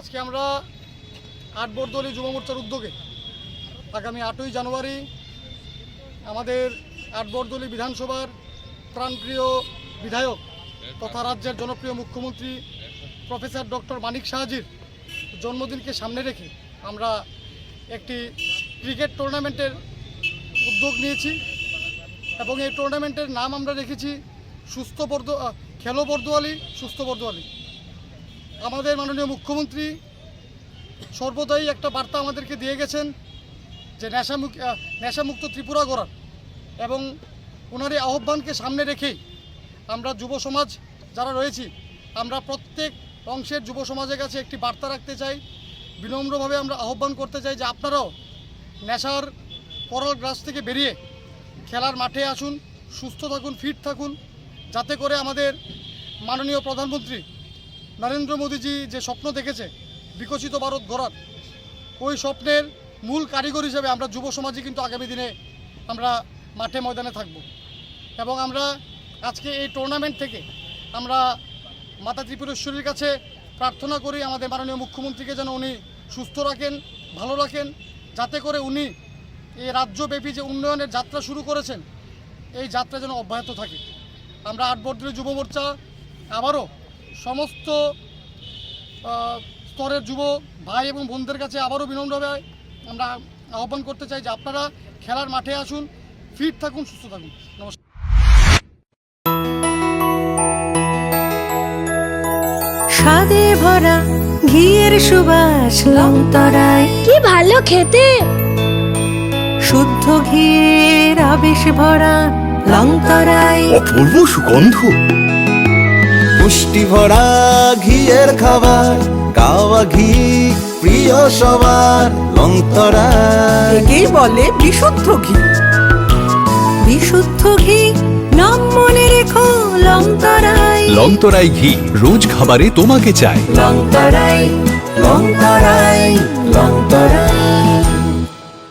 আজকে আমরা আট বর্দলী যুব মোর্চার উদ্যোগে আগামী আটই জানুয়ারি আমাদের আট বর্দলী বিধানসভার প্রাণপ্রিয় বিধায়ক তথা রাজ্যের জনপ্রিয় মুখ্যমন্ত্রী প্রফেসর ডক্টর মানিক শাহজির জন্মদিনকে সামনে রেখে আমরা একটি ক্রিকেট টুর্নামেন্টের উদ্যোগ নিয়েছি এবং এই টুর্নামেন্টের নাম আমরা রেখেছি সুস্থ বর্দ খেলো বর্দোয়ালি, সুস্থ বর্দোয়ালি। আমাদের মাননীয় মুখ্যমন্ত্রী সর্বদাই একটা বার্তা আমাদেরকে দিয়ে গেছেন যে নেশামুক আহ, নেশামুক্ত ত্রিপুরা গড়ার এবং ওনার এই আহ্বানকে সামনে রেখেই আমরা যুব সমাজ যারা রয়েছি আমরা প্রত্যেক অংশের যুব সমাজের কাছে একটি বার্তা রাখতে চাই। বিনম্রভাবে আমরা আহ্বান করতে চাই যে আপনারাও নেশার করল গ্রাস থেকে বেরিয়ে খেলার মাঠে আসুন সুস্থ থাকুন ফিট থাকুন যাতে করে আমাদের মাননীয় প্রধানমন্ত্রী নরেন্দ্র মোদীজি যে স্বপ্ন দেখেছে, বিকশিত ভারত গড়ার, ওই স্বপ্নের মূল কারিগর হিসেবে আমরা যুব সমাজই কিন্তু আগামী দিনে আমরা মাঠে ময়দানে থাকব। এবং আমরা আজকে এই টুর্নামেন্ট থেকে আমরা মাতা ত্রিপুরেশ্বরীর কাছে প্রার্থনা করি, আমাদের মাননীয় মুখ্যমন্ত্রীকে যেন উনি সুস্থ রাখেন, ভালো রাখেন, যাতে করে উনি এই রাজ্যব্যাপী যে উন্নয়নের যাত্রা শুরু করেছেন, এই যাত্রা যেন অব্যাহত থাকে। আমরা আটবর্ধের যুব মোর্চা আবারও সমস্ত আহ, স্তরের যুব ভাই এবং বোনদের কাছে আবারও বিনম্রভাবে আমরা আহ্বান করতে চাই যে আপনারা খেলার মাঠে আসুন ফিট থাকুন সুস্থ থাকুন। নমস্কার। স্বাদে ভরা ঘিয়ের সুবাস লংতরায়। কি ভালো খেতে! শুদ্ধ ঘিয়ের আবেশ ভরা লংতরায়। অপূর্ব সুগন্ধ। পুষ্টি ভরা ঘিয়ের খাবার কাওয়া ঘি প্রিয় সবার লংতরা একেই বলে বিশুদ্ধ ঘি। বিশুদ্ধ ঘি নাম মনে রেখো লঙ্করাই লংতরাই ঘি রোজ খাবারে তোমাকে চাই। লঙ্করাই লংতরাই লংতরাই